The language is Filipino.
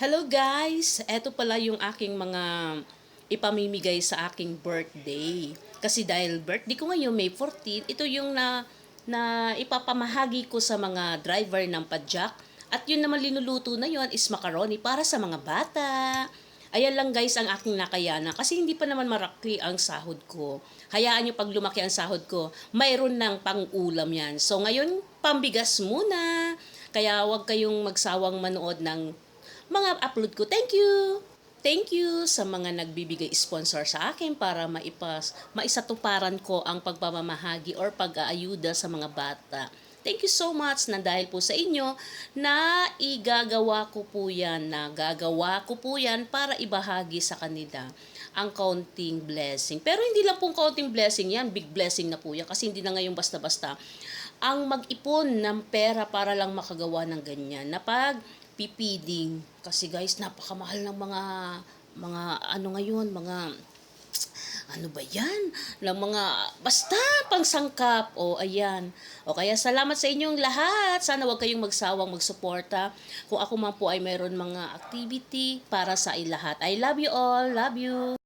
Hello guys! Eto pala yung aking mga ipamimigay sa aking birthday. Kasi dahil birthday ko ngayon, May 14, ito yung na, na ipapamahagi ko sa mga driver ng padjak. At yun naman linuluto na yon is macaroni para sa mga bata. Ayan lang guys ang aking nakayanan kasi hindi pa naman marakli ang sahod ko. Hayaan nyo pag lumaki ang sahod ko, mayroon ng pang-ulam yan. So ngayon, pambigas muna. Kaya huwag kayong magsawang manood ng mga upload ko. Thank you! Thank you sa mga nagbibigay sponsor sa akin para maipas, maisatuparan ko ang pagpapamahagi or pag-aayuda sa mga bata. Thank you so much na dahil po sa inyo na igagawa ko po yan, na gagawa ko po yan para ibahagi sa kanila ang counting blessing. Pero hindi lang pong counting blessing yan, big blessing na po yan kasi hindi na ngayon basta-basta ang mag-ipon ng pera para lang makagawa ng ganyan. Na pag pipiding, kasi guys, napakamahal ng mga mga ano ngayon, mga ano ba yan? Ng mga, basta, pangsangkap. O, ayan. O, kaya salamat sa inyong lahat. Sana wag kayong magsawang magsuporta. Kung ako man po ay mayroon mga activity para sa ilahat. I love you all. Love you.